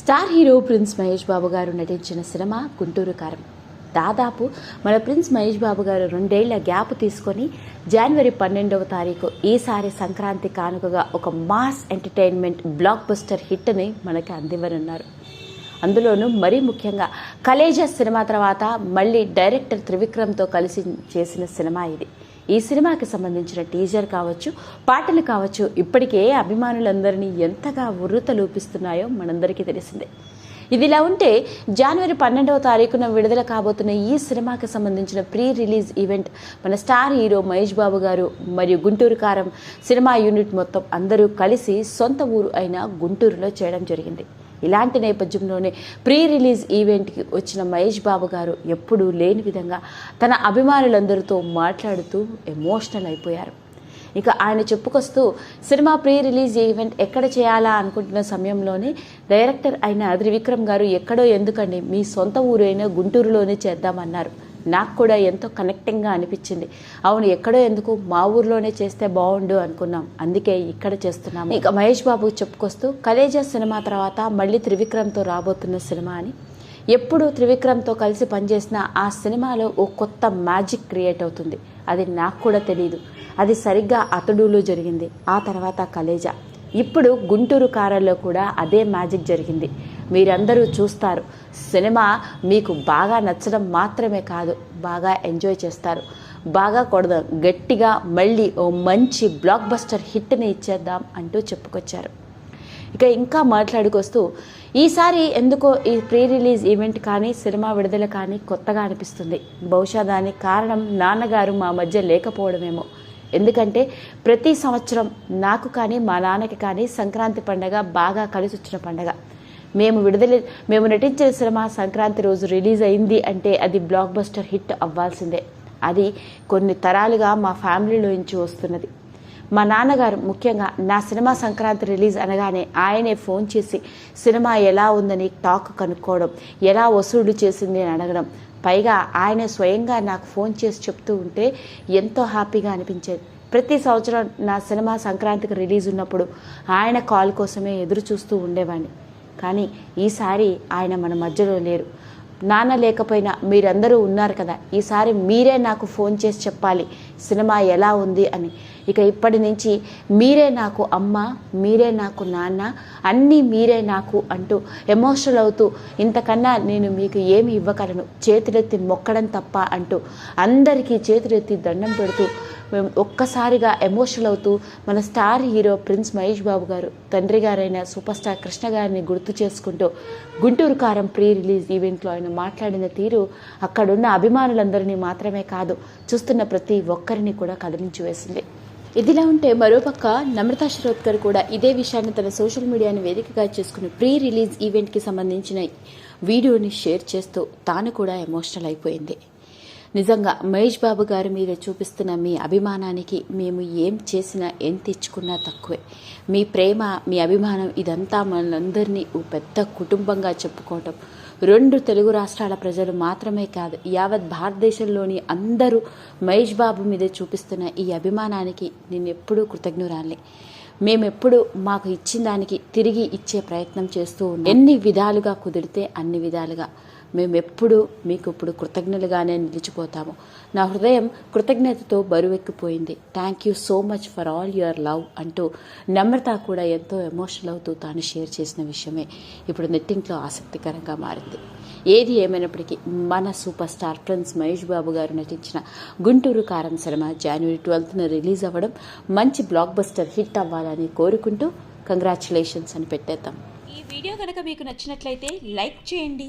Star hero prince Mahesh Babu గారు నటించిన cinema Guntur కారం. దాదాపు మన ప్రిన్స్ మహేష్ బాబు గారు రెండేళ్ళ గ్యాప్ తీసుకొని జనవరి పన్నెండవ తారీఖు ఈసారి సంక్రాంతి కానుకగా ఒక మాస్ ఎంటర్టైన్మెంట్ బ్లాక్ బస్టర్ హిట్ని మనకి అందివ్వనున్నారు. అందులోనూ మరీ ముఖ్యంగా కలేజ సినిమా తర్వాత మళ్ళీ డైరెక్టర్ త్రివిక్రమ్తో కలిసి చేసిన సినిమా ఇది. ఈ సినిమాకి సంబంధించిన టీజర్ కావచ్చు పాటలు కావచ్చు ఇప్పటికే అభిమానులందరినీ ఎంతగా ఉర్రుతలూపిస్తున్నాయో మనందరికీ తెలిసిందే. ఇదిలా ఉంటే జనవరి పన్నెండవ తారీఖున విడుదల కాబోతున్న ఈ సినిమాకి సంబంధించిన ప్రీ రిలీజ్ ఈవెంట్ మన స్టార్ హీరో మహేష్ బాబు గారు మరియు గుంటూరు కారం సినిమా యూనిట్ మొత్తం అందరూ కలిసి సొంత ఊరు అయిన గుంటూరులో చేయడం జరిగింది. ఇలాంటి నేపథ్యంలోనే ప్రీ రిలీజ్ ఈవెంట్కి వచ్చిన మహేష్ బాబు గారు ఎప్పుడూ లేని విధంగా తన అభిమానులందరితో మాట్లాడుతూ ఎమోషనల్ అయిపోయారు. ఇక ఆయన చెప్పుకొస్తూ సినిమా ప్రీ రిలీజ్ ఈవెంట్ ఎక్కడ చేయాలా అనుకుంటున్న సమయంలోనే డైరెక్టర్ అయిన త్రివిక్రమ్ గారు ఎక్కడో ఎందుకండి మీ సొంత ఊరైన గుంటూరులోనే చేద్దామన్నారు. నాకు కూడా ఎంతో కనెక్టింగ్గా అనిపించింది. అవును ఎక్కడో ఎందుకు మా ఊర్లోనే చేస్తే బాగుండు అనుకున్నాం. అందుకే ఇక్కడ చేస్తున్నాము. ఇక మహేష్ బాబు చెప్పుకొస్తూ కలేజా సినిమా తర్వాత మళ్ళీ త్రివిక్రమ్తో రాబోతున్న సినిమా అని. ఎప్పుడు త్రివిక్రమ్తో కలిసి పనిచేసిన ఆ సినిమాలో ఓ కొత్త మ్యాజిక్ క్రియేట్ అవుతుంది. అది నాకు కూడా తెలియదు అది సరిగ్గా అతడులో జరిగింది. ఆ తర్వాత కలేజా. ఇప్పుడు గుంటూరు కారల్లో కూడా అదే మ్యాజిక్ జరిగింది. మీరందరూ చూస్తారు. సినిమా మీకు బాగా నచ్చడం మాత్రమే కాదు బాగా ఎంజాయ్ చేస్తారు. బాగా కొడదాం. గట్టిగా మళ్ళీ ఓ మంచి బ్లాక్ బస్టర్ హిట్ని ఇచ్చేద్దాం అంటూ చెప్పుకొచ్చారు. ఇక ఇంకా మాట్లాడుకొస్తూ ఈసారి ఎందుకో ఈ ప్రీ రిలీజ్ ఈవెంట్ కానీ సినిమా విడుదల కానీ కొత్తగా అనిపిస్తుంది. బహుశా దానికి కారణం నాన్నగారు మా మధ్య లేకపోవడమేమో. ఎందుకంటే ప్రతి సంవత్సరం నాకు కానీ మా నాన్నకి కానీ సంక్రాంతి పండగ బాగా కలిసి వచ్చిన పండగ. మేము విడుదల మేము నటించిన సినిమా సంక్రాంతి రోజు రిలీజ్ అయింది అంటే అది బ్లాక్ బస్టర్ హిట్ అవ్వాల్సిందే. అది కొన్ని తరాలుగా మా ఫ్యామిలీలో నుంచి వస్తున్నది. మా నాన్నగారు ముఖ్యంగా నా సినిమా సంక్రాంతి రిలీజ్ అనగానే ఆయనే ఫోన్ చేసి సినిమా ఎలా ఉందని టాక్ కనుక్కోవడం ఎలా వసూలు చేసింది అని అడగడం. పైగా ఆయనే స్వయంగా నాకు ఫోన్ చేసి చెప్తూ ఉంటే ఎంతో హ్యాపీగా అనిపించేది. ప్రతి సంవత్సరం నా సినిమా సంక్రాంతికి రిలీజ్ ఉన్నప్పుడు ఆయన కాల్ కోసమే ఎదురు చూస్తూ ఉండేవాడిని. కానీ ఈసారి ఆయన మన మధ్యలో లేరు. నాన్న లేకపోయినా మీరందరూ ఉన్నారు కదా ఈసారి మీరే నాకు ఫోన్ చేసి చెప్పాలి. సినిమా ఎలా ఉంది అని. ఇక ఇప్పటి నుంచి మీరే నాకు అమ్మ మీరే నాకు నాన్న అన్నీ మీరే నాకు అంటూ ఎమోషనల్ అవుతూ ఇంతకన్నా నేను మీకు ఏమి ఇవ్వగలను? చేతులెత్తి మొక్కడం తప్ప అంటూ అందరికీ చేతులెత్తి దండం పెడుతూ మేము ఒక్కసారిగా ఎమోషనల్ అవుతూ మన star hero prince Mahesh Babu గారు తండ్రి గారైన సూపర్ స్టార్ కృష్ణ గారిని గుర్తు చేసుకుంటూ గుంటూరు కారం ప్రీ రిలీజ్ ఈవెంట్లో ఆయన మాట్లాడిన తీరు అక్కడున్న అభిమానులందరినీ మాత్రమే కాదు చూస్తున్న ప్రతి ఒక్క ఒక్కరిని కూడా కదిలించి వేసింది ఇదిలా ఉంటే మరోపక్క నమ్రతా శరోద్కర్ కూడా ఇదే విషయాన్ని తన సోషల్ మీడియాను వేదికగా చేసుకుని ప్రీ రిలీజ్ ఈవెంట్కి సంబంధించిన వీడియోని షేర్ చేస్తూ తాను కూడా ఎమోషనల్ అయిపోయింది. నిజంగా మహేష్ బాబు గారి మీద చూపిస్తున్న మీ అభిమానానికి మేము ఏం చేసినా ఏం తెచ్చుకున్నా తక్కువే. మీ ప్రేమ మీ అభిమానం ఇదంతా మనందరినీ ఓ పెద్ద కుటుంబంగా చెప్పుకోవటం. రెండు తెలుగు రాష్ట్రాల ప్రజలు మాత్రమే కాదు యావత్ భారతదేశంలోని అందరూ మహేష్ బాబు మీద చూపిస్తున్న ఈ అభిమానానికి నేను ఎప్పుడూ కృతజ్ఞురాలి మేమెప్పుడు మాకు ఇచ్చిన దానికి తిరిగి ఇచ్చే ప్రయత్నం చేస్తూ ఉన్నాం. ఎన్ని విధాలుగా కుదిరితే అన్ని విధాలుగా. మేము ఎప్పుడు మీకు ఇప్పుడు కృతజ్ఞులుగానే నిలిచిపోతాము. నా హృదయం కృతజ్ఞతతో బరువెక్కిపోయింది. Thank you so much for all your love అంటూ నమ్రత కూడా ఎంతో ఎమోషనల్ అవుతూ తాను షేర్ చేసిన విషయమే. ఇప్పుడు నెట్టింట్లో ఆసక్తికరంగా మారింది. ఏది ఏమైనప్పటికీ మన super star prince Mahesh Babu garu నటించిన గుంటూరు కారం సినిమా జనవరి ట్వెల్త్న రిలీజ్ అవ్వడం మంచి బ్లాక్ బస్టర్ హిట్ అవ్వాలని కోరుకుంటూ కంగ్రాచులేషన్స్ అని పెట్టేద్దాం. ఈ వీడియో కనుక మీకు నచ్చినట్లయితే లైక్ చేయండి.